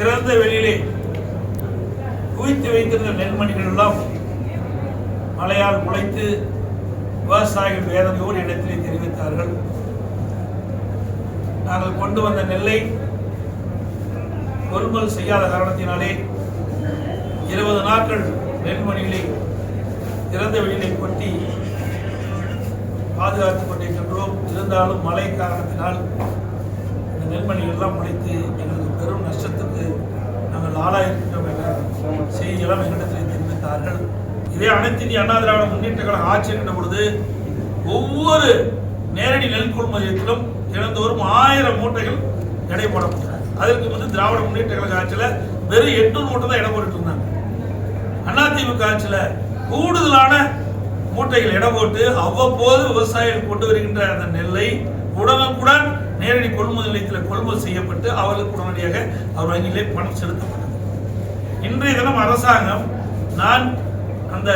திறந்த வெளியிலே குவித்து வைத்திருந்த நெல்மணிகள் எல்லாம் மழையால் முளைத்து விவசாயிகள் வேதனையோடு இடத்திலே தெரிவித்தார்கள். நாங்கள் கொண்டு வந்த நெல்லை கொள்முதல் செய்யாத காரணத்தினாலே இருபது நாட்கள் நெல்மணிகளை திறந்த வெளியிலே கொட்டி பாதுகாத்துக் கொண்டிருக்கின்றோம் இருந்தாலும் மழை காரணத்தினால் இந்த நெல்மணிகள் எல்லாம் முளைத்து எங்கள் நாங்கள் ஆளாயிருக்கின்றோம் என்ற செய்தியெல்லாம் எங்களிடத்தில் தெரிவித்தார்கள் இதே அனைத்து இந்திய அண்ணா திராவிட முன்னேற்ற கழகம் ஆட்சி இருக்கின்ற பொழுது ஒவ்வொரு நேரடி நெல் கொள்முதலத்திலும் தினந்தோறும் ஆயிரம் மூட்டைகள் எடை போடப்பட்டது அதற்கு வந்து திராவிட முன்னேற்ற கழக ஆட்சியில் வெறும் எட்நூறு மூட்டை தான் இடம் போட்டுட்டு இருந்தாங்க. அதிமுக ஆட்சியில் கூடுதலான மூட்டைகள் இடம் போட்டு அவ்வப்போது விவசாயிகள் கொண்டு வருகின்ற அந்த நெல்லை உடனுக்குடன் நேரடி கொள்முதல் நிலையத்தில் கொள்முதல் செய்யப்பட்டு அவர்களுக்கு உடனடியாக அவர் வங்கியிலே பணம் செலுத்தப்பட்டது. இன்றைய தினம் அரசாங்கம் நான் அந்த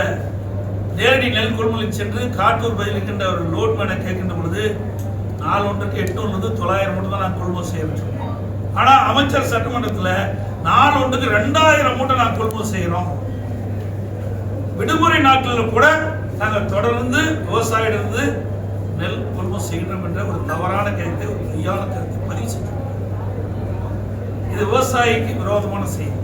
நேரடி நெல் கொள்முதலில் சென்று காட்டூர் பதில் இருக்கின்ற ஒரு லோட் மேனை கேட்கின்ற பொழுது நாலு ஒன்றுக்கு எட்டு ஒன்று தொள்ளாயிரம் மூட்டை தான் நான் கொள்முதல் செய்ய ஆனால் அமைச்சர் சட்டமன்றத்தில் நாலு ஒன்றுக்கு ரெண்டாயிரம் மூட்டை நான் கொள்முதல் செய்கிறோம் விடுமுறை நாட்களில் கூட நாங்கள் தொடர்ந்து விவசாயிலிருந்து நெல் கொள்முதல் செய்கிறோம் என்ற ஒரு தவறான கருத்தை ஒரு பொய்யான கருத்தை பதிவு செஞ்சோம் இது விவசாயிக்கு விரோதமான செய்தி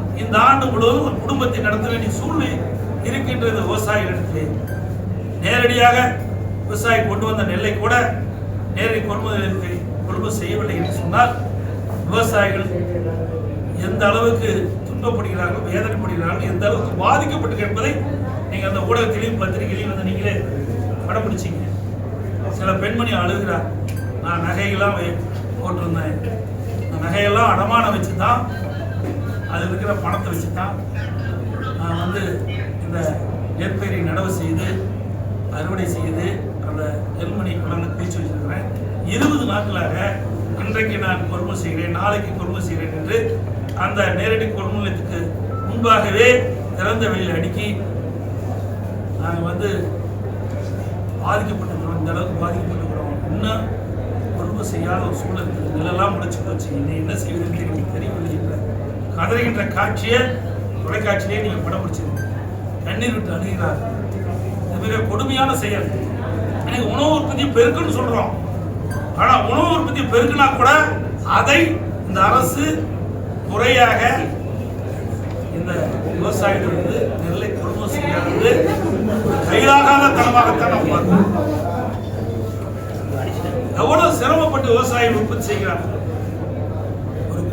இந்த ஆண்டு முழுவதும் ஒரு குடும்பத்தை நடத்த வேண்டிய சூழ்நிலை இருக்கின்றது விவசாயிகளிடத்திலே நேரடியாக விவசாயி கொண்டு வந்த நெல்லை கூட நேரடி கொள்முதலுக்கு கொள்முதல் செய்யவில்லை என்று சொன்னால் விவசாயிகள் எந்த அளவுக்கு துன்பப்படுகிறார்கள் வேதனைப்படுகிறார்கள் எந்த அளவுக்கு பாதிக்கப்பட்டு என்பதை நீங்கள் அந்த ஊடகத்திலையும் பத்திரிகையிலையும் வந்து நீங்களே படம் சில பெண்மணி அழுகிறார் நான் நகையெல்லாம் போட்டிருந்தேன். நகையெல்லாம் அடமானம் வச்சு தான் அதில் இருக்கிற பணத்தை வச்சு தான் நான் வந்து இந்த நெற்பயிரை நடவு செய்து அறுவடை செய்து அந்த நெல்மணி குழந்தை பிரித்து வச்சிருக்கிறேன். இருபது நாட்களாக இன்றைக்கு நான் கொள்முதல் செய்கிறேன் நாளைக்கு கொள்முதல் செய்கிறேன் என்று அந்த நேரடி கொள்முதலத்துக்கு முன்பாகவே திறந்த வெளியில் அடுக்கி நாங்கள் வந்து பாதிக்கப்பட்டிருக்கிறோம். இந்த அளவுக்கு பாதிக்கப்பட்டிருக்கிறோம். இன்னும் கொள்முதல் செய்யாத ஒரு சூழல் இருக்குது. நிலெல்லாம் முடிச்சு போச்சு. இன்னும் என்ன செய்வதுன்னு எனக்கு தெரியவில்லை. கதறுகின்ற காட்சியை தொலைக்காட்சியிலே நீங்கள் படம் பிடிச்சிருக்கீங்க. கண்ணீர் விட்டு அழுகிறார் இது மிக கொடுமையான செயல். எனக்கு உணவு உற்பத்தி பெருக்குன்னு சொல்கிறோம் ஆனால் உணவு உற்பத்தி பெருக்குனா கூட அதை இந்த அரசு முறையாக இந்த விவசாயிகளிருந்து நெல்லை குடும்பம் செய்யாதது கையாகாத தனமாகத்தான் நம்ம பார்க்கிறோம். எவ்வளவு சிரமப்பட்டு விவசாயிகள் உற்பத்தி செய்கிறாங்க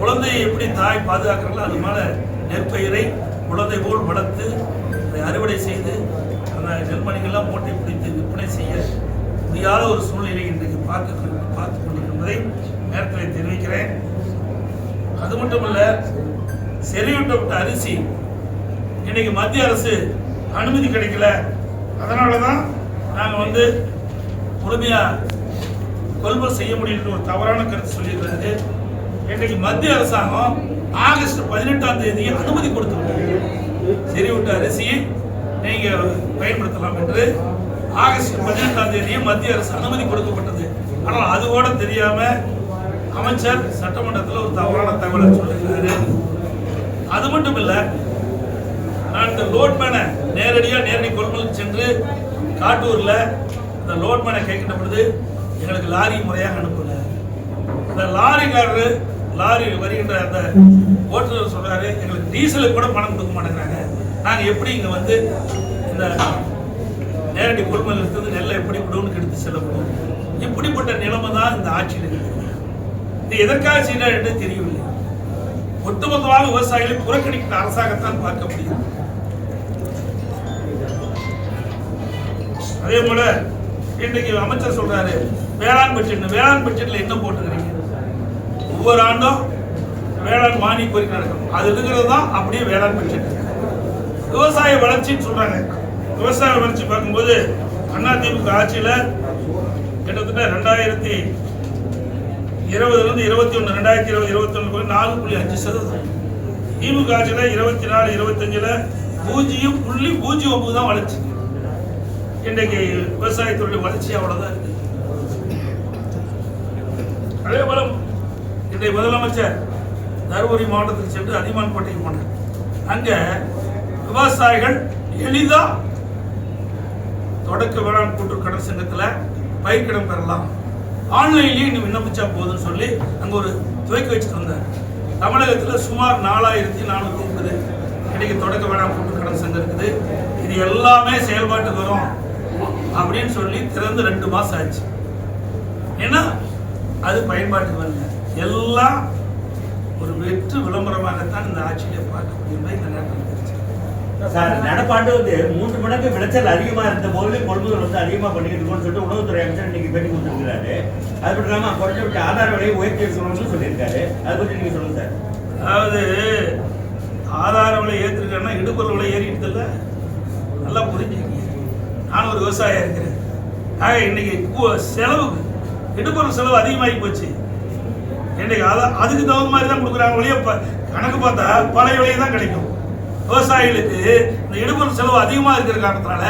குழந்தையை எப்படி தாய் பாதுகாக்கிறாங்களோ அது மேலே நெற்பயிரை குழந்தை போல் வளர்த்து அதை அறுவடை செய்து அந்த நெல்மணிகள்லாம் மூட்டை பிடித்து விற்பனை செய்ய முடியாத ஒரு சூழ்நிலை இன்றைக்கு பார்க்க பார்த்து கொண்டிருப்பதை நேரத்தில் தெரிவிக்கிறேன். அது மட்டுமல்ல செறிவூட்டப்பட்ட அரிசி இன்னைக்கு மத்திய அரசு அனுமதி கிடைக்கல. அதனால தான் நாங்கள் வந்து முழுமையாக கொள்முதல் செய்ய முடியும்னு ஒரு தவறான கருத்து சொல்லியிருக்கிறாரு. இன்னைக்கு மத்திய அரசாங்கம் ஆகஸ்ட் பதினெட்டாம் தேதி அனுமதி கொடுத்திருக்காங்க. செறிவூட்ட அரிசியை நீங்க பயன்படுத்தலாம் என்று. ஆகஸ்ட் பதினெட்டாம் தேதி மத்திய அரசு அனுமதி கொடுக்கப்பட்டது. ஆனால் அது கூட தெரியாம அமைச்சர் சட்டமன்றத்தில் ஒரு தவறான தகவலை சொல்லியிருக்காரு. அது மட்டும் இல்லை நான் இந்த லோட்மேனை நேரடியாக நேரடி கொள்முதல் சென்று காட்டூரில் இந்த லோட்மேனை கேட்கின்ற பொழுது எங்களுக்கு லாரி முறையாக அனுப்பல. இந்த லாரிக்காரரு லாரி வருகின்ற அந்த ஓட்டுநர் சொல்றாரு எங்களுக்கு டீசலுக்கு கூட பணம் கொடுக்க மாட்டேங்கிறாங்க. நாங்க எப்படி இங்க வந்து இந்த நேரடி கொள்முதல் இருக்கிறது நெல்லை எப்படி விடுவோம்னு எடுத்து செல்லப்படும்? இப்படிப்பட்ட நிலைமை தான் இந்த ஆட்சியில் இருக்குது. இது எதற்காக செய்யலாம் என்று தெரியவில்லை. ஒட்டுமொத்தமாக விவசாயிகளை புறக்கணிக்கிற அரசாங்கத்தான் பார்க்க முடியும். அதே போல இன்றைக்கு அமைச்சர் சொல்றாரு வேளாண் பட்ஜெட் வேளாண் பட்ஜெட்ல என்ன போட்டுக்கிறீங்க? ஒவ்வொரு ஆண்டும் வேளாண் மானிய கோரிக்கை நடக்கும். அது இருக்கிறது தான் அப்படியே வேளாண் பட்ஜெட். விவசாய வளர்ச்சின்னு சொல்றாங்க. விவசாய வளர்ச்சி பார்க்கும்போது அதிமுக ஆட்சியில் கிட்டத்தட்ட ரெண்டாயிரத்தி இருபதுலேருந்து இருபத்தி ஒன்று ரெண்டாயிரத்தி இருபது இருபத்தி ஒன்று நாலு புள்ளி அஞ்சு சதவீதம். திமுக ஆட்சியில் இருபத்தி நாலு இருபத்தஞ்சில் பூஜ்ஜியம் புள்ளி பூஜ்ஜியம் ஒம்பது தான் வளர்ச்சி. இன்றைக்கு விவசாயத்துடைய வளர்ச்சி அவ்வளோதான் இருக்கு. அதே போல இன்றைய முதலமைச்சர் தருமபுரி மாவட்டத்துக்கு சென்று அதிமான்பேட்டைக்கு போனார். அங்கே விவசாயிகள் எளிதாக தொடக்க வேளாண் கூட்டுறவு கடன் சங்கத்தில் பயிர்க்கடன் பெறலாம். ஆன்லைன்லேயே நீ விண்ணப்பிச்சா போதும்னு சொல்லி அங்கே ஒரு துவக்கி வச்சுட்டு வந்தார். தமிழகத்தில் சுமார் நாலாயிரத்தி நானூறு இருக்குது இன்னைக்கு தொடக்க வேளாண் கூட்டுறவு கடன் சங்கம் இருக்குது. இது எல்லாமே செயல்பாட்டுக்கு வரும் அப்படின்னு சொல்லி திறந்து ரெண்டு மாதம் ஆச்சு. ஏன்னா அது பயன்பாட்டுக்கு வரல. எல்லாம் ஒரு வெற்று விளம்பரமாகத்தான் இந்த ஆட்சியிலே பார்க்க முடியும் இந்த நேரத்தில் சார் நடப்பாண்டு வந்து மூன்று மடங்கு விளைச்சல் அதிகமா இருந்த போது கொள்முதல் வந்து அதிகமா பண்ணிட்டு இருக்கோம்னு சொல்லிட்டு உணவுத்துறை அமைச்சர் இன்னைக்கு பேட்டி கொடுத்துருக்காரு அது மட்டும் இல்லாம குறைஞ்சபட்ச ஆதார விலையை உயர்த்தி இருக்கணும்னு சொல்லியிருக்காரு. அதை பத்தி நீங்க சொல்லுங்க சார். அதாவது ஆதார விலை ஏற்றிருக்கேன்னா இடுபொருள் விலை ஏறிடுது இல்லை? நல்லா புரிஞ்சுக்கங்க. நானும் ஒரு விவசாயியா இருக்கிறேன். ஆக இன்னைக்கு செலவுக்கு இடுபொருள் செலவு அதிகமாகி போச்சு. இன்னைக்கு அதை அதுக்கு தகுந்த மாதிரி தான் கொடுக்குறாங்க ஒழிய ப- கணக்கு பார்த்தா பழைய விலையை தான் கிடைக்கும். விவசாயிகளுக்கு இந்த இடுபொருள் செலவு அதிகமாக இருக்கிற காரணத்தினால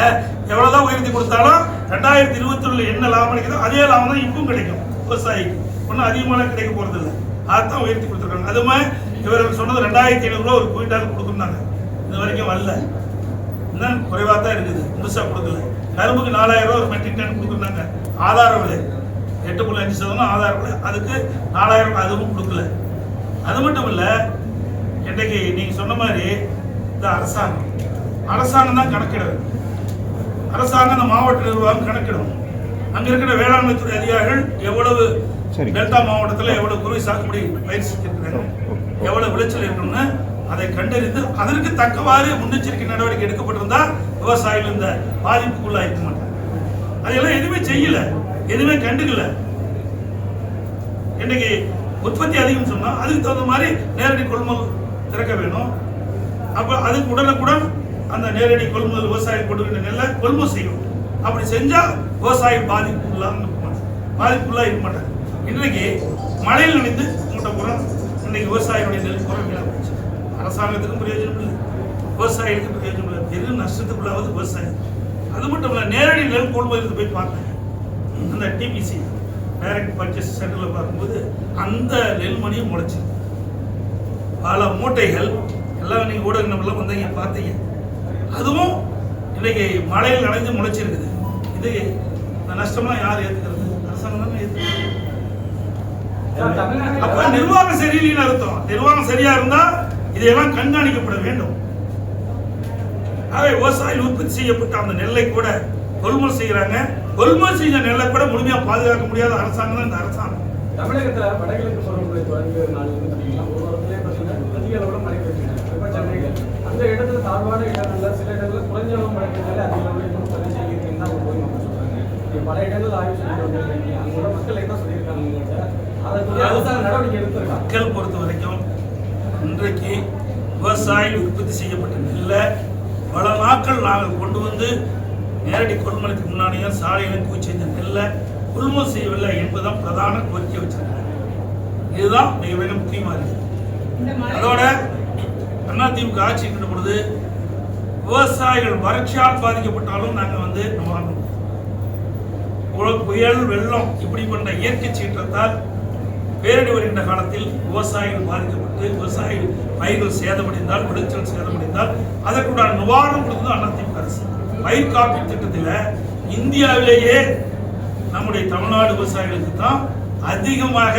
எவ்வளோதான் உயர்த்தி கொடுத்தாலும் ரெண்டாயிரத்தி இருபத்தி என்ன லாபம் கிடைக்குதோ அதே லாபம் தான் இப்பவும் கிடைக்கும் விவசாயிக்கு. ஒன்றும் அதிகமான கிடைக்க போகிறதில்ல அதான் உயர்த்தி கொடுத்துருக்காங்க. அதுவுமே இவர்கள் சொன்னது ரெண்டாயிரத்தி ஐநூறுரூவா ஒரு குவிண்டால் கொடுக்குறாங்க இது வரைக்கும் வரல. இன்னும் குறைவாக தான் இருக்குது. முழுசாக கொடுக்கல. கரும்புக்கு நாலாயிரம் ரூபா ஒரு மெட்ரிக் டன் கொடுக்குறாங்க ஆதார விலை. எட்டு புள்ளி அஞ்சு சதவீதம் ஆதார விலை அதுக்கு நாலாயிரம் அதுவும் கொடுக்கல. அது மட்டும் இல்லை இன்றைக்கு நீங்கள் சொன்ன மாதிரி இந்த அரசாங்கம் அரசாங்கம் தான் கணக்கிடும் அரசாங்கம் இந்த மாவட்ட நிர்வாகம் கணக்கிடும். அங்க இருக்கிற வேளாண்மை துறை அதிகாரிகள் எவ்வளவு. டெல்டா மாவட்டத்தில் எவ்வளவு குறுவை சாகுபடி செஞ்சிருக்கிறாங்க எவ்வளவு விளைச்சல் இருக்கணும்னு அதை கண்டறிந்து அதற்கு தக்கவாறு முன்னெச்சரிக்கை நடவடிக்கை எடுக்கப்பட்டிருந்தா விவசாயிகள் இந்த பாதிப்புக்குள்ளாயிருக்க மாட்டாங்க. அதெல்லாம் எதுவுமே செய்யல. எதுவுமே கண்டுக்கல. இன்னைக்கு உற்பத்தி அதிகம் சொன்னா அதுக்கு தகுந்த மாதிரி நேரடி கொள்முதல் திறக்க வேணும். அப்ப அதுக்கு உடனுக்குடன் அந்த நேரடி கொள்முதல் விவசாயம் கொடுக்கிற நெல்லை கொள்முதல் செய்யும் அப்படி செஞ்சா விவசாயி பாதிப்புள்ளாக பாதிப்புள்ளா இருக்க மாட்டாங்க. இன்னைக்கு மழையில் நினைந்து மூட்டை புறம் இன்னைக்கு விவசாயிகளுடைய நெல் புறம் வீணா போச்சு. அரசாங்கத்துக்கும் பிரயோஜனம் இல்லை. விவசாயிகளுக்கும் பிரயோஜனம் இல்லை. பெரும் நஷ்டத்துக்குள்ளாவது விவசாயம். அது மட்டும் இல்லை நேரடி நெல் கொள்முதலுக்கு போய் பார்த்தேன் அந்த டிபிசி டைரக்ட் பர்ச்சேஸ் சென்டரில் பார்க்கும்போது அந்த நெல்மணியும் முளைச்சு. பல மூட்டைகள் எல்லாம் நீங்கள் ஊடக நம்மளாம் வந்தீங்க பார்த்தீங்க. அதுவும் இன்னைக்கு மழையில் நனைஞ்சு முளைச்சிருக்குது. இது இந்த நஷ்டம்லாம் யார் ஏற்றுக்கிறது அரசாங்கம் தானே ஏற்றுக்கிறது அப்ப நிர்வாகம் சரியில்லைன்னு அர்த்தம். நிர்வாகம் சரியா இருந்தா இதையெல்லாம் கண்காணிக்கப்பட வேண்டும். ஆகவே விவசாயிகள் உற்பத்தி செய்யப்பட்ட அந்த நெல்லை கூட கொள்முதல் செய்யறாங்க. கொள்முதல் செஞ்ச நெல்லை கூட முழுமையா பாதுகாக்க முடியாத அரசாங்கம் தான் இந்த அரசாங்கம். தமிழகத்துல வடகிழக்கு பருவமழை வந்து பாத்தீங்கன்னா ஒரு வாரத்திலே பாத்தீங்கன்னா அதிக அளவுல மழை பெய்யுது. இப்ப சென்னையில அந்த இடத்துல தாழ்வான இடங்கள்ல சில இடங்கள்ல குறைஞ்ச அளவு மழை பெய்தாலே அதிக அளவுல இன்னும் பதிவு செய்யிருக்கீங்கன்னு தான் ஒரு மக்கள் சொல்றாங்க. நீங்க பல இடங்கள் ஆய்வு செஞ்சு வந்திருக்கீங்க. அங்க உள்ள மக்கள் என்ன சொல்லியிருக்காங்க உங்கள்கிட்ட அதற்கு அரசாங்க நடவடிக்கை எடுத்திருக்காங்க மக்கள் பொறுத்த வரைக்கும் இன்றைக்கு விவசாயிகள் உற்பத்தி செய்யப்பட்ட நெல்லை பல நாட்கள் நாங்கள் கொண்டு வந்து நேரடி கொள்முதலுக்கு முன்னாடியே சாலையில் செஞ்ச நெல்லை கொள்முதல் செய்யவில்லை என்பதுதான் பிரதான கோரிக்கை வச்சிருக்காங்க. இதுதான் மிக மிக முக்கியமாக இருக்குது அதோட அதிமுக ஆட்சி இருக்கின்ற பொழுது விவசாயிகள் வறட்சியால் பாதிக்கப்பட்டாலும் நாங்கள் வந்து நம்ம புயல் வெள்ளம் இப்படி கொண்ட இயற்கை சீற்றத்தால் பேரடி வருகின்ற காலத்தில் விவசாயிகள் பாதிக்கப்பட்டு விவசாயிகள் பயிர்கள் சேதமடைந்தால் விளைச்சல் சேதமடைந்தால் அதற்குண்டான நிவாரணம் கொடுத்தது அதிமுக பயிர் காப்பீட்டு திட்டத்தில் இந்தியாவிலேயே நம்முடைய தமிழ்நாடு விவசாயிகளுக்கு தான் அதிகமாக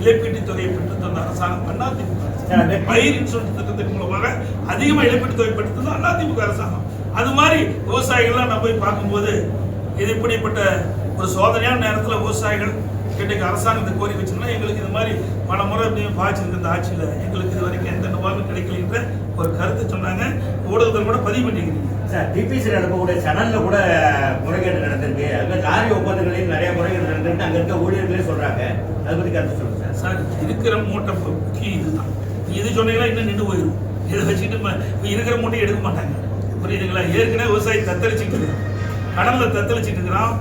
இழப்பீட்டுத் தொகையை பெற்று தந்த அரசாங்கம் அரசு. அந்த- பயிர் இன்சூரன்ஸ் திட்டத்தின் மூலமாக அதிகமாக இழப்பீட்டுத் தொகை பெற்று தந்த அதிமுக அரசாங்கம். அது மாதிரி விவசாயிகள்லாம் நான் போய் பார்க்கும்போது இது இப்படிப்பட்ட ஒரு சோதனையான நேரத்தில் விவசாயிகள் இன்றைக்கு அரசாங்கத்தை கோரி வச்சிருந்தா எங்களுக்கு இது மாதிரி பல முறை பாய்ச்சிருக்கு இந்த ஆட்சியில் எங்களுக்கு இது வரைக்கும் எந்த நிவாரணம் கிடைக்கலன்ற ஒரு கருத்து சொன்னாங்க. ஊடகத்தில் கூட பதிவு பண்ணிக்கிறீங்க. சார் டிபிசி நடக்கக்கூடிய சடன்ல கூட முறைகேடு நடந்திருக்கு. அங்க லாரி ஒப்பந்தங்களையும் நிறைய முறைகேடு நடந்திருக்கு. அங்க இருக்க ஊழியர்களே சொல்றாங்க. அதை பத்தி கருத்து சொல்லுங்க சார். சார் இருக்கிற மூட்டை முக்கியம் இதுதான். நீ இது சொன்னீங்கன்னா இன்னும் நின்று போயிடும். இதை வச்சுட்டு இருக்கிற மூட்டையை எடுக்க மாட்டாங்க. புரியுதுங்களா? ஏற்கனவே விவசாயி தத்தளிச்சுட்டு கடலில் தத்தளிச்சுட்டு இருக்கிறான்.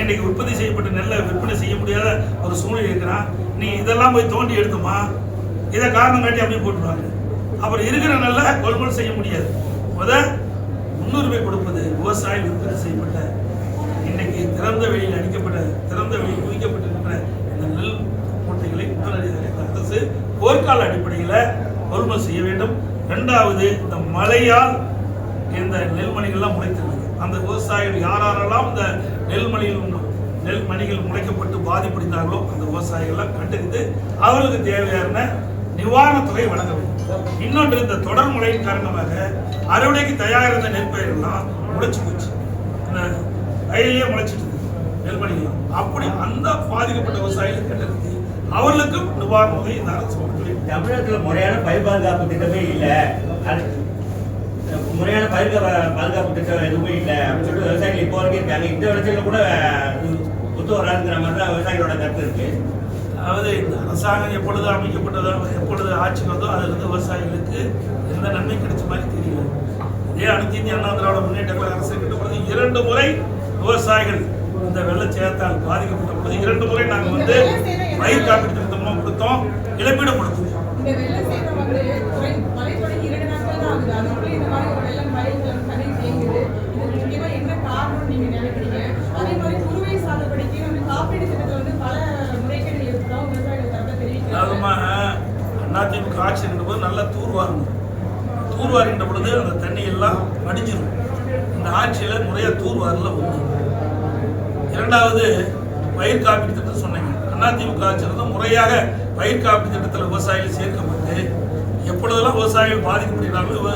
இன்னைக்கு உற்பத்தி செய்யப்பட்ட நெல்லை விற்பனை செய்ய முடியாத ஒரு சூழ்நிலை இருக்கிறான். நீ இதெல்லாம் போய் தோண்டி எடுத்துமா? இதை காரணம் காட்டி அப்படியே போட்டுருவாங்க. அப்புறம் இருக்கிற நெல்லை கொள்முதல் செய்ய முடியாது. முத முன்னுரிமை கொடுப்பது விவசாய விற்பனை செய்யப்பட்ட இன்னைக்கு திறந்த வெளியில் அடிக்கப்பட்ட திறந்த வெளியில் குவிக்கப்பட்டிருக்கிற இந்த நெல் மூட்டைகளை உடனடியாக அரசு போர்க்கால அடிப்படையில் கொள்முதல் செய்ய வேண்டும். ரெண்டாவது இந்த மழையால் இந்த நெல்மணிகள்லாம் முளைத்திருந்தது. அந்த விவசாயிகள் யாரெல்லாம் இந்த நெல்மணிகள் நெல் மணிகள் முளைக்கப்பட்டு பாதிப்படைந்தார்களோ அந்த விவசாயிகள்லாம் கண்டறிந்து அவர்களுக்கு தேவையான நிவாரணத் தொகை வழங்க வேண்டும். இன்னொன்று இந்த தொடர் முறையின் காரணமாக அறுவடைக்கு இருந்த நெற்பயிர்கள்லாம் முளைச்சு போச்சு. வயலையே முளைச்சிட்டு இருக்கு அப்படி அந்த பாதிக்கப்பட்ட விவசாயிகள் கண்டறிந்து அவர்களுக்கும் நிவாரண உதவி இந்த அரசு தமிழகத்தில் முறையான பயிர் பாதுகாப்பு திட்டமே இல்லை. முறையான பயிர் பாதுகாப்பு திட்டம் எதுவுமே இல்லை. அப்படின்னு சொல்லிட்டு விவசாயிகள் இப்போ வரைக்கும் இருக்காங்க. இந்த விளைச்சல கூட ஒத்து வராதுங்கிற மாதிரி தான் விவசாயிகளோட கருத்து இருக்குது அதாவது இந்த அரசாங்கம் எப்பொழுது அமைக்கப்பட்டதோ எப்பொழுது ஆட்சி வந்தோ அதிலிருந்து விவசாயிகளுக்கு எந்த நன்மை கிடைச்ச மாதிரி தெரியல. இதே அனைத்து இந்திய அண்ணா திராவிட முன்னேற்ற கழக அரசு கிட்ட பொழுது இரண்டு முறை விவசாயிகள் இந்த வெள்ளச்சேதத்தால் பாதிக்கப்பட்ட பொழுது இரண்டு முறை நாங்கள் வந்து பயிர் காப்பீடு திட்டமும் கொடுத்தோம் இழப்பீடு கொடுத்தோம் இந்த வெள்ள சேதம் வந்து குறை- மழை தொடங்கி இரண்டு நாட்கள் தான் ஆகுது அதுக்குள்ள இந்த மாதிரி ஒரு வெள்ளம் வயல்கள் தண்ணி தேங்குது இதுக்கு முக்கியமா என்ன காரணம் நீங்க நினைக்கிறீங்க அதே மாதிரி குறுவை சாகுபடிக்கு வந்து காப்பீடு திட்டத்தில் வந்து பல முறைகேடு இருப்பதாக விவசாயிகள் தரப்ப தெரிவிக்கிறாங்க அதுமா அதிமுக ஆட்சி இருந்த போது நல்லா தூர்வாரணும் தூர்வாரின்ற பொழுது அந்த தண்ணி எல்லாம் வடிஞ்சிடும் இந்த ஆட்சியில் முறையாக தூர்வாரில் ஒன்று இரண்டாவது பயிர் காப்பீடு திட்டம் சொன்னீங்க. அதிமுக ஆட்சி வந்து முறையாக பயிர் காப்பீடு திட்டத்தில் விவசாயிகள் சேர்க்கப்பட்டு எப்பொழுதெல்லாம் விவசாயிகள் பாதிக்கப்படுகிறார்களோ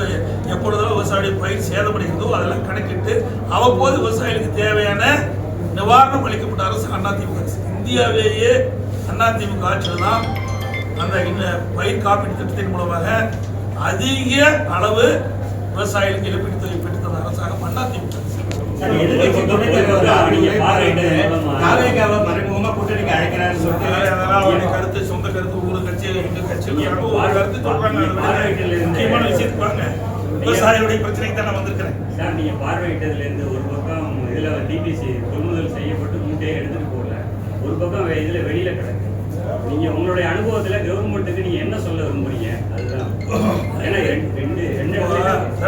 எப்பொழுதெல்லாம் விவசாயிகள் பயிர் சேதப்படுகிறதோ அதெல்லாம் கணக்கிட்டு அவ்வப்போது விவசாயிகளுக்கு தேவையான நிவாரணம் அளிக்கப்பட்ட அரசு அதிமுக அரசு இந்தியாவிலேயே அதிமுக ஆட்சியில் தான் அந்த பயிர் காப்பீட்டு திட்டத்தின் மூலமாக அதிக அளவு விவசாயிகளுக்கு இழப்பீட்டு தொகை பெற்று தந்த அரசாங்கம் அதிமுக கருத்து சொந்த கருத்து ஒரு கட்சி எங்க கருத்து சொல்றாங்க. முக்கியமான விஷயத்துக்கு வாங்க விவசாயிகளுடைய பிரச்சனைக்கு தான் நான் வந்திருக்கிறேன். சார் நீங்க பார்வையிட்டதுல இருந்து ஒரு பக்கம் இதுல டிபிசி கொள்முதல் செய்யப்பட்டு மூட்டையை எடுத்துட்டு போகல. ஒரு பக்கம் இதுல வெளியில கிடக்கு. நீங்க உங்களுடைய அனுபவத்துல கவர்மெண்ட்டுக்கு நீங்க என்ன சொல்ல விரும்புறீங்க? அதுதான். ஏன்னா ரெண்டு ரெண்டு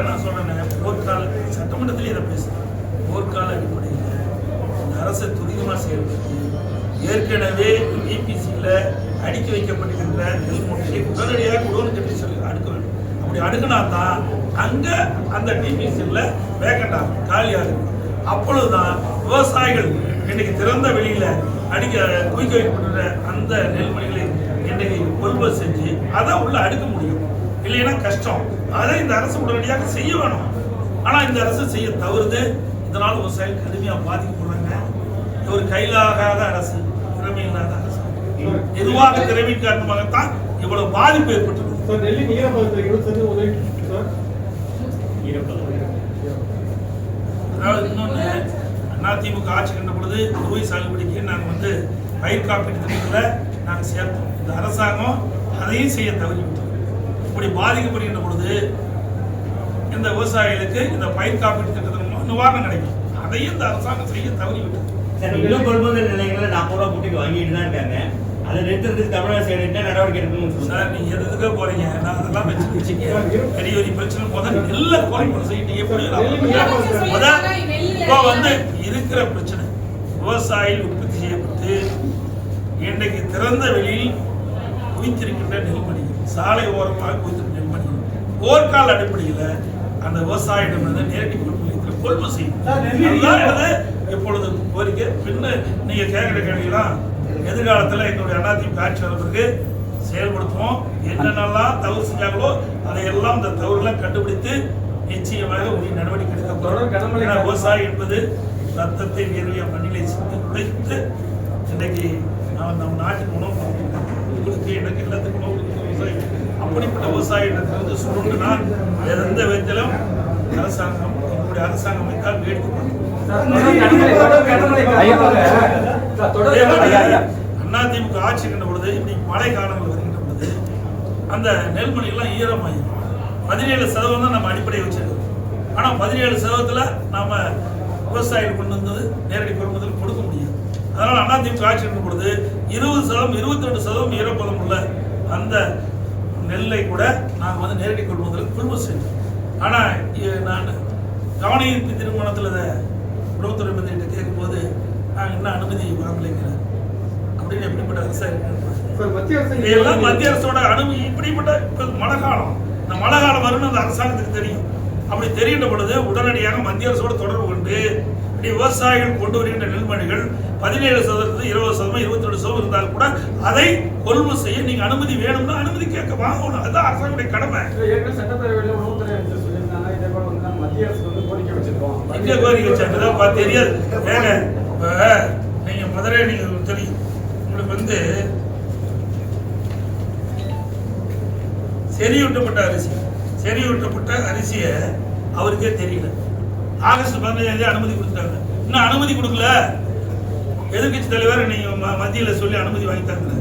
நான் சொல்றேன் போர்க்கால சட்டமன்றத்திலே இதை பேசுறேன் போர்க்கால அடிப்படையில் இந்த அரசை துரிதமாக செயல்படுத்தி ஏற்கனவே டிபிசியில் அடுக்கி வைக்கப்பட்டிருக்கின்ற நெல் மூட்டையை உடனடியாக குடோன் கட்டி சொல்லி அடுக்க வேண்டும்? அப்படி அடுக்கினா தான் அங்கே அந்த டிபிசியில் வேக்கண்ட் ஆகும் காலியாக இருக்கும் அப்பொழுதுதான் விவசாயிகள் இன்னைக்கு திறந்த வெளியில அடிக்க குவிக்க வைக்கப்பட்ட அந்த நெல்மணிகளை இன்னைக்கு கொள்முதல் செஞ்சு அதை உள்ள அடுக்க முடியும். இல்லைன்னா கஷ்டம். அதை இந்த அரசு உடனடியாக செய்ய வேணும். ஆனா இந்த அரசு செய்ய தவறுது. இதனால் விவசாயிகள் கடுமையா பாதிக்கப்படுறாங்க. இது ஒரு கையிலாகாத அரசு திறமை இல்லாத அரசு. நிர்வாக திறமை காரணமாகத்தான் இவ்வளவு பாதிப்பு ஏற்பட்டுள்ளது சார் டெல்லி ஈரப்பதத்தில் உதவி சார். அதாவது இன்னொன்று அதிமுக ஆட்சி கண்ட பொழுது சாகுபடிக்கு நாங்கள் வந்து பயிர் காப்பீட்டு திட்டத்தில் நாங்கள் சேர்த்தோம். இந்த அரசாங்கம் அதையும் செய்ய தவறிவிட்டோம் இப்படி பாதிக்கப்படுகின்ற பொழுது இந்த விவசாயிகளுக்கு இந்த பயிர் காப்பீட்டு திட்டத்தின் மூலம் நிவாரணம் கிடைக்கும். அதையும் இந்த அரசாங்கம் செய்ய தவறிவிட்டது சார் இன்னும் கொள்முதல் நிலையங்களில் நாற்பது ரூபா மூட்டைக்கு வாங்கிட்டு தான் இருக்காங்க. அதை நிறுத்துறதுக்கு தமிழக அரசு என்ன நடவடிக்கை எடுக்கணும்னு சொல்லுங்க. சார் நீங்க எதுக்கு போறீங்க? நான் அதெல்லாம் வச்சு வச்சுக்க பெரிய பெரிய பிரச்சனை. முதல்ல எல்லாம் கோரிக்கை செய்யிட்டு எப்படி இப்போ வந்து இருக்கிற பிரச்சனை. விவசாயிகள் இன்றைக்கு திறந்த வெளியில் குவித்திருக்கின்ற நெல்மணிகள் சாலை ஓரமாக குவித்திருக்கிற நெல்மணிகள் போர்க்கால அடிப்படையில் அந்த விவசாயிடம் வந்து நேரடி கொள்முதல் கொள்முதல் செய்யும். இப்பொழுது கோரிக்கை? பின்ன நீங்க கேட்கிற கேள்விலாம் எதிர்காலத்தில் எங்களுடைய அதிமுக ஆட்சி பிறகு செயல்படுத்துவோம். என்னென்னலாம் தவறு செஞ்சாங்களோ அதையெல்லாம் இந்த தவறுகளை கண்டுபிடித்து நிச்சயமாக உரிய நடவடிக்கை எடுக்கப்படும் விவசாயி என்பது ரத்தத்தை வேர்வைய மண்ணிலை சிந்து உழைத்து இன்றைக்கு நாம் நம் நாட்டின் உணவு. உங்களுக்கு எனக்கு எல்லாத்துக்கும் உணவு கொடுக்கிற விவசாயி அப்படிப்பட்ட விவசாயிடத்திலிருந்து சுருண்டுனா எந்த விதத்திலும் அரசாங்கம் எங்களுடைய அரசாங்கம் வைத்தால் வேடிக்கை மாதிரி அதிமுக ஆட்சி இருக்கின்ற பொழுது இப்படி மழை காலங்கள் வருகின்ற பொழுது அந்த நெல்மணிகள்லாம் ஈரமாயிரும் பதினேழு சதவீதம் தான் நம்ம அடிப்படையை வச்சிருக்கோம். ஆனால் பதினேழு சதவீதத்தில் நாம விவசாயிகள் கொண்டு வந்தது நேரடி கொள்முதல் கொடுக்க முடியாது. அதனால் அதிமுக ஆட்சி பொழுது இருபது சதவீதம் இருபத்தி ரெண்டு சதவீதம் ஈரப்பதம் உள்ள அந்த நெல்லை கூட நாங்கள் வந்து நேரடி கொள்முதல் கொள்முதல் செஞ்சோம். ஆனால் நான் கவன ஈர்ப்பு திருமணத்தில் இதை உணவுத்துறை மந்திரிகிட்ட கேட்கும்போது நாங்கள் இன்னும் அனுமதி வாங்கலைங்கிறார். அப்படின்னு எப்படிப்பட்ட அரசாங்கம் சார் மத்திய அரசு இதெல்லாம் மத்திய அரசோட அனுமதி இப்படிப்பட்ட இப்ப மழை காலம். இந்த மழை காலம் வரும்னு அந்த அரசாங்கத்துக்கு தெரியும். அப்படி தெரிகின்ற பொழுது உடனடியாக மத்திய அரசோட தொடர்பு கொண்டு இப்படி விவசாயிகள் கொண்டு வருகின்ற நெல்மணிகள் பதினேழு சதவீதம் இருபது சதவீதம் இருபத்தி ரெண்டு சதவீதம் இருந்தால் கூட அதை கொள்முதல் செய்ய நீங்க அனுமதி வேணும்னா அனுமதி கேட்க வாங்கணும். அதுதான் அரசாங்குடைய கடமை. சட்டப்பேரவையில் உணவுத்துறை அமைச்சர் சொல்லியிருந்தாங்க. இதே போல வந்து மத்திய அரசு வந்து கோரிக்கை வச்சிருக்கோம். எங்க கோரிக்கை வச்சாங்க தெரியாது. இப்ப நீங்க மதுரை நீங்க தெரியும் உங்களுக்கு வந்து செறியூட்டப்பட்ட அரிசி செறியூட்டப்பட்ட அரிசியை அவருக்கே தெரியல. ஆகஸ்ட் பதினஞ்சாம் தேதி அனுமதி கொடுத்தாங்க இன்னும் அனுமதி கொடுக்கல. எதிர்கட்சி தலைவர் நீங்கள் ம- சொல்லி அனுமதி வாங்கி தரல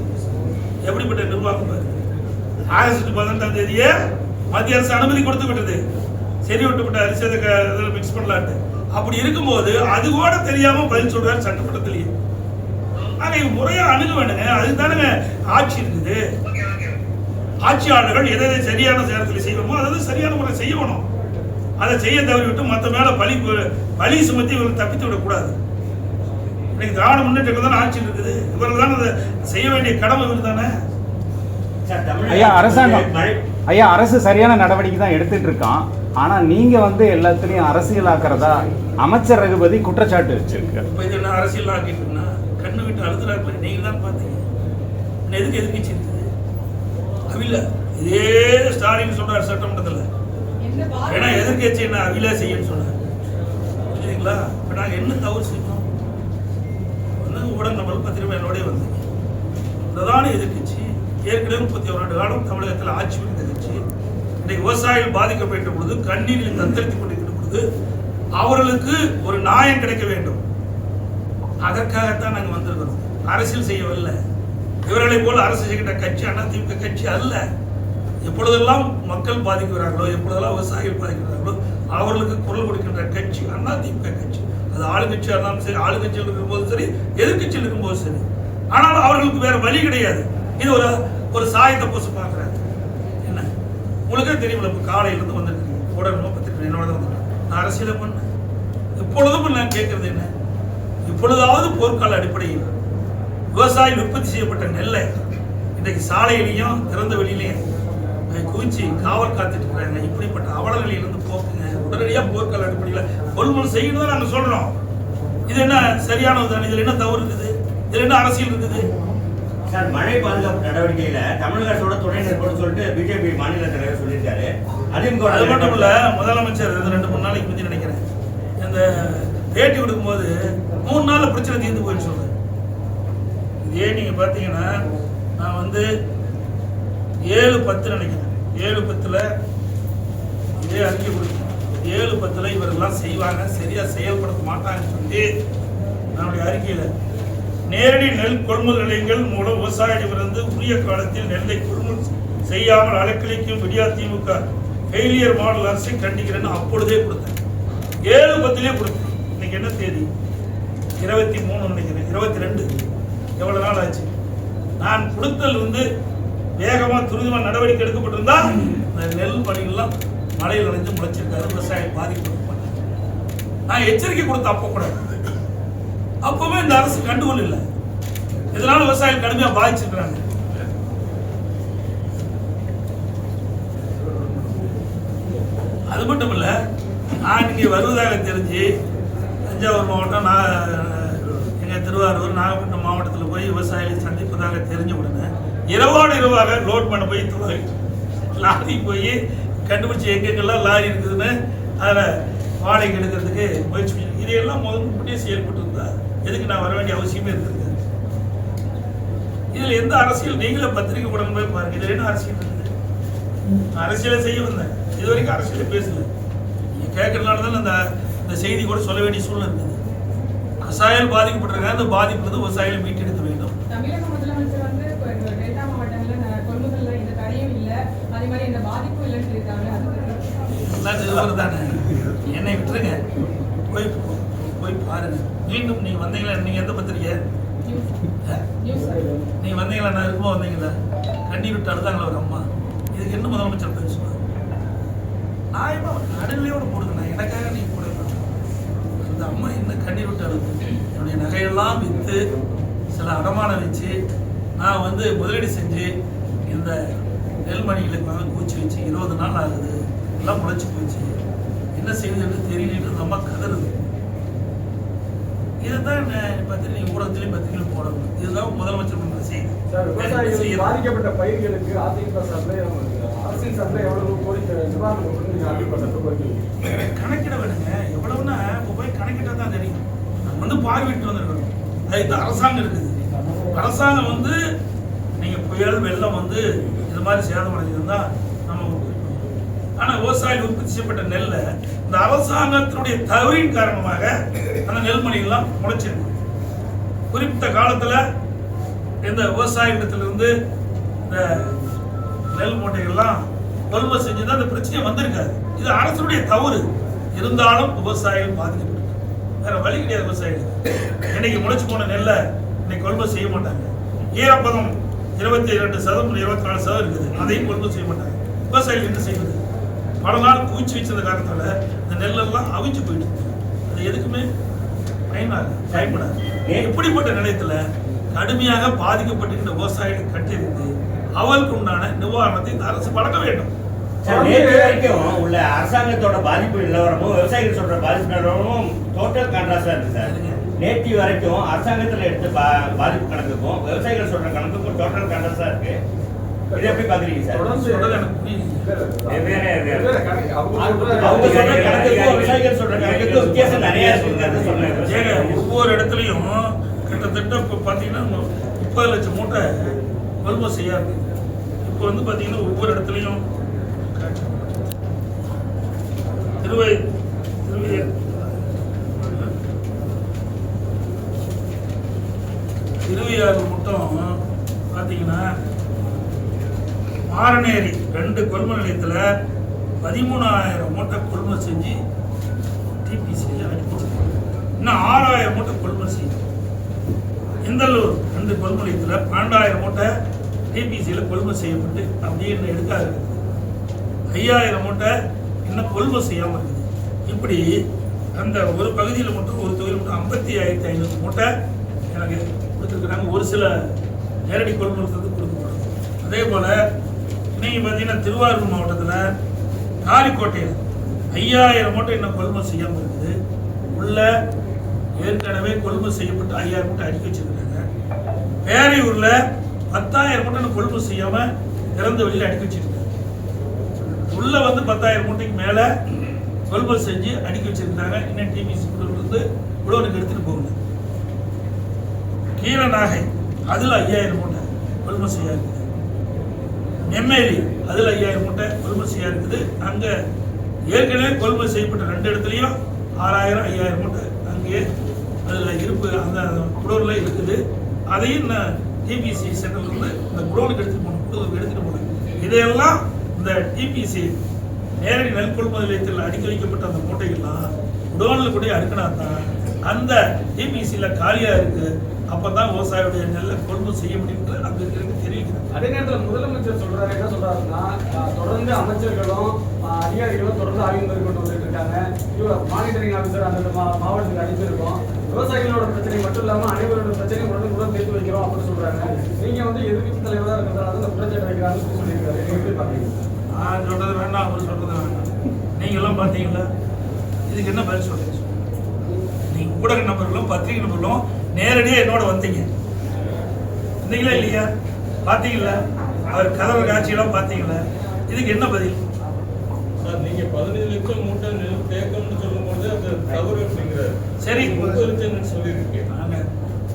எப்படிப்பட்ட நிர்வாகம் ஆகஸ்ட் பதினெட்டாம் தேதியே மத்திய அரசு அனுமதி கொடுத்து விட்டது? சரி விட்டுப்பட்ட அரிசி அதை இதில் மிக்ஸ் பண்ணலான்ட்டு. அப்படி இருக்கும்போது அது கூட தெரியாம பதில் சொல்றாரு சட்டமன்றத்திலேயே. ஆனா இது முறையா அணுக வேண்டுங்க அதுக்கு தானுங்க ஆட்சி இருக்குது. ஆட்சியாளர்கள் எதை எதை சரியான நேரத்தில் செய்வோமோ அதாவது சரியான முறை செய்யணும். அதை செய்ய தவறிவிட்டு மற்ற மேல பழி பழி சுமத்தி இவர்கள் தப்பித்து விடக்கூடாது. இன்னைக்கு திராவிட முன்னேற்ற தானே ஆட்சி இருக்குது. இவர்கள் தான் அதை செய்ய வேண்டிய கடமை இவர் தானே? ஐயா அரசாங்கம். ஐயா அரசு சரியான நடவடிக்கை தான் எடுத்துட்டு இருக்கான். ஆனா நீங்க வந்து எல்லாத்துலயும் அரசியலாக்குறதா அமைச்சர் ரகுபதி குற்றச்சாட்டு வச்சிருக்கு இப்போ இது என்ன அரசியல் ஆக்கிட்டுனா கண்ணு விட்டு அழுதுறாரு நீங்க தான் பார்த்தீங்க இன்னும் எதுக்கு எதிர்க்கட்சி இருக்குது? அவில இதே ஸ்டாலின் சொல்றாரு சட்டமன்றத்தில். என்ன ஏன்னா பாதிப்பு எதிர்க்கட்சி என்ன அவில செய்யன்னு சொன்னார். புரியுதுங்களா? இப்போ நாங்கள் என்ன தவறு செஞ்சோம் கூட ஊடக நபர் பத்திரிகை என்னோடய பிரதான எதிர்க்கட்சி ஏற்கனவே முப்பத்தி ஒரு ஆண்டு காலம் தமிழகத்தில் ஆட்சி புரிந்த கட்சி. இன்றைக்கு விவசாயிகள் பாதிக்கப்பட்ட பொழுது கண்ணீரில் தத்தளித்துக் கொண்டிருக்கிற பொழுது அவர்களுக்கு ஒரு நியாயம் கிடைக்க வேண்டும். அதற்காகத்தான் நாங்கள் வந்திருக்கிறோம். அரசியல் செய்யவில்லை. இவர்களைப் போல் அரசு செய்கின்ற கட்சி அதிமுக கட்சி அல்ல. எப்பொழுதெல்லாம் மக்கள் பாதிக்கிறார்களோ எப்பொழுதெல்லாம் விவசாயிகள் பாதிக்கிறார்களோ அவர்களுக்கு குரல் கொடுக்கின்ற கட்சி அதிமுக கட்சி. அது ஆளுங்கட்சியாக இருந்தாலும் சரி ஆளுங்கட்சியில் இருக்கும்போது சரி எதிர்கட்சியில் இருக்கும்போது சரி. ஆனாலும் அவர்களுக்கு வேற வழி கிடையாது. இது ஒரு ஒரு சாயத்தை பூச பார்க்குறாரு. என்ன? உங்களுக்கே தெரியுமில்ல இப்போ காலையிலேருந்து வந்துருக்கீங்க. உடனே பத்திரிக்கை என்னோட தான் வந்துருக்கேன். நான் அரசியலை பண்ணேன். இப்பொழுதும் நான் கேட்கறது என்ன? இப்பொழுதாவது போர்க்கால அடிப்படையில் விவசாயம் உற்பத்தி செய்யப்பட்ட நெல்லை இன்றைக்கு சாலையிலையும் திறந்த வெளியிலையும் குவிச்சு காவல் காத்துட்டு இருக்கிறாங்க இப்படிப்பட்ட அவலங்களிலிருந்து போக்குங்க. உடனடியாக போர்க்கால அடிப்படையில் கொள்முதல் செய்யணும் நாங்கள் சொல்றோம். இது என்ன சரியானது தானே? இதில் என்ன தவறு இருக்குது? இதில் என்ன அரசியல் இருக்குது? சார் மழை பாதுகாப்பு நடவடிக்கையில தமிழக அரசோட துணை நிற்போம்னு சொல்லிட்டு பிஜேபி மாநில தலைவர் சொல்லியிருக்காரு. அதிமுக அது மட்டும் இல்ல முதலமைச்சர் ரெண்டு மூணு நாளைக்கு பத்தி நினைக்கிறேன். இந்த பேட்டி கொடுக்கும்போது மூணு நாள்ல பிரச்சனை தீர்ந்து போயின்னு சொல்றேன் இதே நீங்க பாத்தீங்கன்னா நான் வந்து ஏழு பத்து நினைக்கிறேன். ஏழு பத்தில் இதே அறிக்கை கொடுத்தேன் ஏழு பத்தில் இவரெல்லாம் செய்வாங்க சரியாக செயல்படுத்த மாட்டாங்கன்னு சொல்லி நம்முடைய அறிக்கையில் நேரடி நெல் கொள்முதல் நிலையங்கள் மூலம் விவசாயிகளிடமிருந்து உரிய காலத்தில் நெல்லை கொள்முதல் செய்யாமல் அலைக்கழிக்கும் விடியா திமுக ஃபெயிலியர் மாடல் அரசை கண்டிக்கிறேன்னு அப்பொழுதே கொடுத்தேன். ஏழு பத்திலே கொடுத்தேன். இன்னைக்கு என்ன தேதி? இருபத்தி மூணு நினைக்கிறேன். இருபத்தி ரெண்டு. எவ்வளோ நாள் ஆச்சு? நான் கொடுத்தல் வந்து வேகமாக துரிதமாக நடவடிக்கை எடுக்கப்பட்டிருந்தா இந்த நெல் பணிகள்லாம் மழையில் நனைஞ்சு முளைச்சிருக்காரு விவசாயம் பாதிக்கப்பட நான் எச்சரிக்கை கொடுத்த அப்போ கூட. அப்பவுமே இந்த அரசு கண்டுகொள்ள இல்லை. இதனால விவசாயம் கடுமையாக பாதிச்சிருக்கிறாங்க. அது மட்டும் இல்லை நான் இங்கே வருவதாக தெரிஞ்சு தஞ்சாவூர் மாவட்டம் நான் எங்கள் திருவாரூர் நாகப்பட்டினம் மாவட்டத்தில் போய் விவசாயிகளை சந்திப்பதாக தெரிஞ்ச உடனே இரவோடு இரவாக லோட் பண்ண போய் துறை- லாரி போய் கண்டுபிடிச்சி எங்கெங்கெல்லாம் லாரி இருக்குதுன்னு அதில் வாடகை எடுக்கிறதுக்கு முயற்சி பண்ணி இதையெல்லாம் முதல் முன்னாடியே செயல்பட்டு இருந்தா எதுக்கு நான் வர வேண்டிய அவசியமே இருந்திருக்கு. இதுல எந்த அரசியல் நீங்களே பத்திரிகை உடனே போய் பாருங்க. இதில் என்ன அரசியல் இருக்குது நான் அரசியலை செய்ய வந்தேன். இது வரைக்கும் அரசியலை பேசல. நீங்கள் கேட்கறதுனால தான் அந்த இந்த செய்தி கூட சொல்ல வேண்டிய சூழ்நிலை இருக்குது. விவசாயிகள் பாதிக்கப்பட்டிருக்காங்க. அந்த பாதிப்பு விவசாயிகளை மீட்டு வேண்டும் தமிழக முதல்வர் நிருபர் தானே என்னை விட்டுருங்க. போய் போய் பாருங்க. மீண்டும் நீங்க வந்தீங்களா? நீங்க எந்த பத்திரிக்கை? நீங்க வந்தீங்களா? நான் இருக்கும்போது வந்தீங்களா? கண்ணீர் விட்டு அழுதாங்களா ஒரு அம்மா? இதுக்கு என்ன முதலமைச்சர் பேசுவார் நியாயமா நடுநிலையோட போடுங்க நான் எனக்காக நீங்க போடுங்க. அந்த அம்மா என்ன கண்ணீர் விட்டு அழுது? என்னுடைய நகையெல்லாம் விற்று சில அடமானம் வச்சு நான் வந்து முதலீடு செஞ்சு இந்த நெல்மணிகளுக்கு வந்து பூச்சி வச்சு இருபது நாள் ஆகுது. எல்லாம் முளைச்சி போச்சு. என்ன செய்யுதுன்னு தெரியலன்னு அந்த அம்மா கதறுது இதுதான் பத்திரிகை நீங்க ஊடகத்திலையும் பத்திரிகையிலும் போடணும். இதுதான் முதலமைச்சர் செய்தி. செய்யணும்? பாதிக்கப்பட்ட பயிர்களுக்கு அதிமுக அரசின் சார்பில் எவ்வளவு கோடி கோரிக்கை கணக்கிட வேணுங்க. எவ்வளவுன்னா போய் கணக்கிட்டா தான் தெரியும். நம்ம வந்து பார்வையிட்டு வந்திருக்கணும். அதுக்கு அரசாங்கம் இருக்குது. அரசாங்கம் வந்து நீங்க புயல் வெள்ளம் வந்து இது மாதிரி சேதம் அடைஞ்சிருந்தா நம்ம ஆனா விவசாயிகள் உற்பத்தி செய்யப்பட்ட நெல்லை இந்த அரசாங்கத்தினுடைய தவறின் காரணமாக அந்த நெல்மணிகள்லாம் முளைச்சிருக்கு. குறிப்பிட்ட காலத்துல இந்த விவசாயிகளிடத்திலிருந்து இந்த நெல் மூட்டைகள்லாம் கொள்முதல் செஞ்சு தான் இந்த பிரச்சனை வந்திருக்காது. இது அரசுடைய தவறு. இருந்தாலும் விவசாயிகள் பாதிக்கப்பட்டு வேற வழி கிடையாது விவசாயிகள் இன்னைக்கு முளைச்சு போன நெல்லை இன்னைக்கு கொள்முதல் செய்ய மாட்டாங்க. ஈரப்பதம் இருபத்தி இரண்டு சதம் இருபத்தி நாலு சதம் இருக்குது. அதையும் கொள்முதல் செய்ய மாட்டாங்க. விவசாயிகள் என்ன செய்வது? பல நாள் குவிச்சு வச்சிருந்த காரணத்தால இந்த நெல்லெல்லாம் அவிச்சு போயிட்டு அது எதுக்குமே பயனாக பயன்படாது இப்படிப்பட்ட நிலையத்துல கடுமையாக பாதிக்கப்பட்டிருக்கிற விவசாயிகளை கட்டியிருந்து அவருக்கு உண்டான நிவாரணத்தை இந்த அரசு வழங்க வேண்டும். வரைக்கும் உள்ள அரசாங்கத்தோட பாதிப்பு நிலவரமும் விவசாயிகள் சொல்ற பாதிப்பு நிலவரமும் டோட்டல் கான்ட்ராஸ்டா இருக்கு சார். நேற்று வரைக்கும் அரசாங்கத்துல எடுத்த பாதிப்பு கணக்குக்கும் விவசாயிகள் சொல்ற கணக்குக்கும் டோட்டல் கான்ட்ராஸ்டா இருக்கு. இதை எப்படி பாக்குறீங்க சார்? தொடர்ந்து சொல்றது எனக்கு புரியுது. வெவ்வேறு வெவ்வேறு கணக்கு. அவங்க சொல்ற கணக்குக்கும் விவசாயிகள் சொல்ற கணக்குக்கும் வித்தியாசம் நிறைய இருக்குங்கிறத சொன்னேன். ஏங்க ஒவ்வொரு இடத்துலையும் கிட்டத்தட்ட இப்போ பார்த்தீங்கன்னா முப்பது லட்சம் மூட்டை கொள்முதல் செய்யா இருக்கு. இப்போ வந்து பார்த்தீங்கன்னா ஒவ்வொரு இடத்துலையும் திருவை திருவை திருவையாறு மட்டும் பார்த்தீங்கன்னா மாரநேரி ரெண்டு கொள்முதல் நிலையத்தில் பதிமூணாயிரம் மூட்டை கொள்முதல் செஞ்சு டிபிசியில் அனுப்பிச்சிருக்காங்க இன்னும் ஆறாயிரம் மூட்டை கொள்முதல் செய்யும் இந்தல்லூர் ரெண்டு கொள்முதலத்தில் பன்னெண்டாயிரம் மூட்டை டிபிசியில் கொள்முதல் செய்யப்பட்டு அப்படியே இன்னும் எடுக்காது. இருக்குது ஐயாயிரம் மூட்டை இன்னும் கொள்முதல் செய்யாமல் இருக்குது. இப்படி அந்த ஒரு பகுதியில் மட்டும் ஒரு தொகுதியில் மட்டும் ஐம்பத்தி ஆயிரத்தி ஐநூறு மூட்டை எனக்கு கொடுத்துருக்குறாங்க. ஒரு சில நேரடி கொள்முதல் கொடுக்கப்படும் அதே போல் இன்னைக்கு பார்த்தீங்கன்னா திருவாரூர் மாவட்டத்தில் காலிக்கோட்டையில் ஐயாயிரம் மூட்டை இன்னும் கொள்முதல் செய்யாமல் இருக்குது. உள்ள ஏற்கனவே கொள்முதல் செய்யப்பட்டு ஐயாயிரம் மூட்டை அடுக்கி வச்சிருக்காங்க பேரையூரில் பத்தாயிரம் மூட்டை கொள்முதல் செய்யாமல் திறந்த வெளியில் அடுக்கி வச்சிருக்காங்க. உள்ளே வந்து பத்தாயிரம் மூட்டைக்கு மேலே கொள்முதல் செஞ்சு அடுக்கி வச்சிருக்காங்க இன்னும் டிபிசி வந்து உழவனுக்கு எடுத்துட்டு போகல. கீழநாகை அதில் ஐயாயிரம் மூட்டை கொள்முதல் செய்யாது இருக்குது அதில் ஐயாயிரம் மூட்டை கொள்முதல் இருக்குது. அங்கே ஏற்கனவே கொள்முதல் செய்யப்பட்ட ரெண்டு இடத்துலையும் ஆறாயிரம் ஐயாயிரம் மூட்டை அங்கேயே அதில் இருப்பு அந்த குடோனில் இருக்குது. அதையும் டிபிசி சென்டர்ல இருந்து இந்த குடோனுக்கு எடுத்துகிட்டு போகணும். குடோனுக்கு எடுத்துட்டு போகணும். இதையெல்லாம் இந்த டிபிசி நேரடி நெல் கொள்முதல் நிலையத்தில் அடுக்கி வைக்கப்பட்ட அந்த மூட்டைகள்லாம் குடோனில் கூட அடுக்கினா தான் அந்த டிபிசியில் காலியாக இருக்குது அப்பதான் விவசாயியுடைய நெல்லை கொள்முதல் செய்ய முடியும்னு அங்க இருக்கிறவங்க தெரிவிக்கிறாங்க அதே நேரத்தில் முதலமைச்சர் சொல்றாரு என்ன சொல்றாருன்னா ஆஹ், தொடர்ந்து அமைச்சர்களும் அதிகாரிகளும் தொடர்ந்து ஆய்வு மேற்கொண்டு வந்துட்டு இருக்காங்க. இவர் மானிட்டரிங் ஆஃபீஸர் அந்த மா- மாவட்டத்துக்கு அனுப்பியிருக்கோம். விவசாயிகளோட பிரச்சனை மட்டும் இல்லாம அனைவரோட பிரச்சனையும் உடனே கூட சேர்த்து வைக்கிறோம் அப்படின்னு சொல்றாங்க. நீங்க வந்து எதிர்க்கட்சி தலைவராக இருக்கிறதால அந்த குற்றச்சாட்டு வைக்கிறாருன்னு சொல்லியிருக்காரு. நீங்க எப்படி பாக்குறீங்க? நான் சொல்றது வேண்டாம் அவர் சொல்றது வேண்டாம். நீங்க எல்லாம் பாத்தீங்களா இதுக்கு என்ன பதில் சொல்றீங்க? நீங்க ஊடக நபர்களும் பத்திரிகை நபர்களும் நேரடியா என்னோட வந்தீங்க. வந்தீங்களா இல்லையா? பாத்தீங்களா? அவர் கதவு காட்சியெல்லாம் பாத்தீங்களா? இதுக்கு என்ன பதில்? சார் நீங்க பதினஞ்சு லட்சம் மூட்டை நெல் தேக்கம்னு சொல்லும்போது அது தவறு அப்படிங்கிறாரு. சரி. முப்பது லட்சம் சொல்லியிருக்கேன்.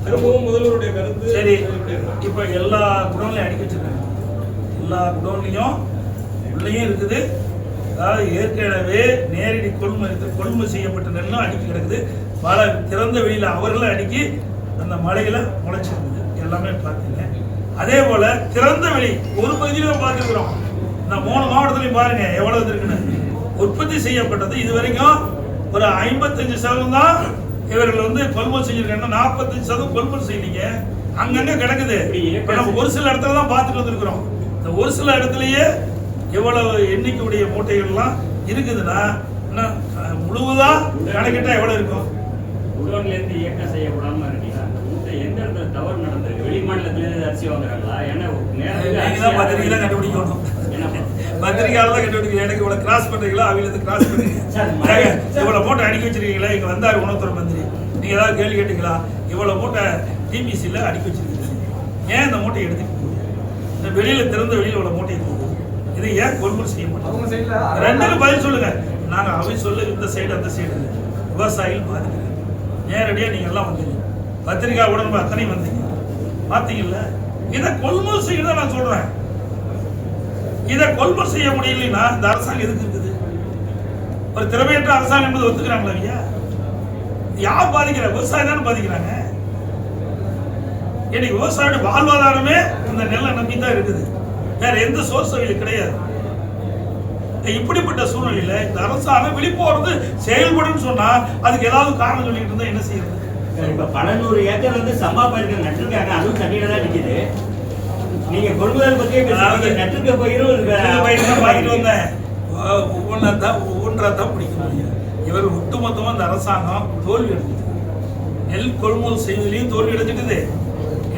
திரும்பவும் முதல்வருடைய கருத்து சரி? இப்போ எல்லா குடோன்லையும் அடிக்க வச்சிருக்காங்க. எல்லா குடோன்லையும் உள்ளேயும் இருக்குது. அதாவது ஏற்கனவே நேரடி கொள்முதல் கொள்முதல் செய்யப்பட்ட நெல்லும் அடுக்கி கிடக்குது. பல திறந்த வெளியில் அவர்களும் அடுக்கி அந்த மலையில் முளைச்சிருந்தது. எல்லாமே பார்த்தீங்க. அதே போல திறந்த வெளி ஒரு பகுதியிலும் பார்த்துருக்குறோம். இந்த மூணு மாவட்டத்துலையும் பாருங்க எவ்வளவு இருக்குன்னு. உற்பத்தி செய்யப்பட்டது இது வரைக்கும் ஒரு ஐம்பத்தஞ்சு சதவீதம் தான் இவர்கள் வந்து கொள்முதல் செஞ்சிருக்காங்க. நாற்பத்தஞ்சு சதவீதம் கொள்முதல் செய்யலீங்க. அங்கங்கே கிடக்குது. இப்போ நம்ம ஒரு சில இடத்துல தான் பார்த்துட்டு வந்திருக்கிறோம். இந்த ஒரு சில இடத்துலயே எவ்வளவு எண்ணிக்கையுடைய மூட்டைகள்லாம் இருக்குதுன்னா இன்னும் அஹ், முழுவதா கணக்கிட்டா எவ்வளவு இருக்கும்? உடன்ல இருந்து இயக்கம் செய்யப்படாம இருக்கீங்களா? எந்த இடத்துல தவறு நடந்திருக்கு? வெளி மாநிலத்துல இருந்து அரிசி வாங்குறாங்களா? ஏன்னா தான் பத்திரிகையில கண்டுபிடிக்கணும். என்ன பத்திரிகையால தான் கண்டுபிடிக்கணும். எனக்கு இவ்வளவு கிராஸ் பண்றீங்களா? அவங்களுக்கு கிராஸ் ஏங்க, இவ்வளவு மூட்டை அடிக்க வச்சிருக்கீங்களா? இங்க வந்தாரு உணவுத்துறை மந்திரி. நீங்க ஏதாவது கேள்வி கேட்டீங்களா? இவ்வளவு மூட்டை டிபிசில அடிக்க வச்சிருக்கீங்க. ஏன் இந்த மூட்டை எடுத்துட்டு போகுது இந்த வெளியில திறந்த வெளியில இவ்வளவு மூட்டை போகுது இது ஏன் கொள்முதல் செய்ய மாட்டோம் அவங்க சைடுல ரெண்டுக்கு பதில் சொல்லுங்க. நாங்க அவை சொல்லு இந்த சைடு அந்த சைடு விவசாயிகள் பாதிக்கிறாங்க நேரடியாக நீங்க எல்லாம் வந்தீங்க. பத்திரிகா உடம்பு அத்தனையும் வந்தீங்க. பார்த்தீங்கல்ல இதை கொள்முதல் செய்ய நான் சொல்கிறேன் இதை கொள்முதல் செய்ய முடியலன்னா இந்த அரசாங்கம் எதுக்கு இருக்குது? ஒரு திறமையற்ற அரசாங்கம் என்பது ஒத்துக்கிறாங்களா ஐயா யார் பாதிக்கிற விவசாயம் தானே பாதிக்கிறாங்க. இன்னைக்கு விவசாயியோட வாழ்வாதாரமே இந்த நெல்லை நம்பி தான் இருக்குது. வேற எந்த சோர்ஸ் கிடையாது. இப்படிப்பட்ட சூழ்நிலையில இந்த அரசாங்கம் விழிப்போறது செயல்படும் சொன்னா அதுக்கு ஏதாவது காரணம் சொல்லிட்டு இருந்தா என்ன செய்யறது? இப்ப பல நூறு ஏக்கர் வந்து சம்பா பயிர்கள் நட்டிருக்காங்க. அதுவும் தண்ணியில தான் நிக்குது. நீங்க கொள்முதல் பத்தியே பேசுறீங்க. நட்டிருக்க பயிரும் இருக்கு. இந்த பயிர் தான் வாங்கிட்டு வந்தேன். ஒவ்வொன்றா தான் ஒவ்வொன்றா தான் பிடிக்க முடியும் இவர் ஒட்டுமொத்தமா இந்த அரசாங்கம் தோல்வி அடைஞ்சிட்டு நெல் கொள்முதல் செய்வதிலையும் தோல்வி அடைஞ்சிட்டுது.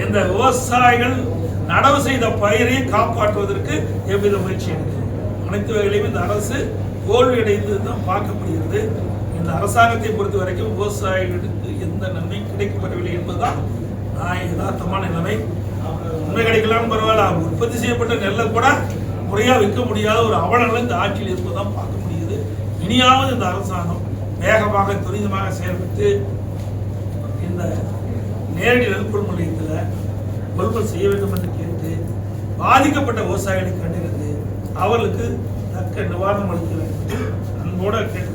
இந்த விவசாயிகள் நடவு செய்த பயிரை காப்பாற்றுவதற்கு எவ்வித முயற்சி எடுக்கும் அனைத்து வகையிலையும் இந்த அரசு தோல்வியடைந்து தான் பார்க்கப்படுகிறது. இந்த அரசாங்கத்தை பொறுத்த வரைக்கும் விவசாயிகளுக்கு எந்த நன்மை கிடைக்கப்படவில்லை என்பதுதான் நான் யதார்த்தமான நிலைமை. உண்மை கிடைக்கலாம்னு பரவாயில்ல உற்பத்தி செய்யப்பட்ட நெல்லை கூட முறையாக விற்க முடியாத ஒரு அவலங்கள் இந்த ஆட்சியில் இருப்பதுதான் பார்க்க முடியுது இனியாவது இந்த அரசாங்கம் வேகமாக துரிதமாக செயல்பட்டு இந்த நேரடி நெல் கொள்முதல் கொள்முதல் செய்ய வேண்டும் என்று கேட்டு பாதிக்கப்பட்ட விவசாயிகளுக்கு கண்டறிந்து அவர்களுக்கு தக்க நிவாரணம் அளிக்க வேண்டும். அன்போடு கேட்டு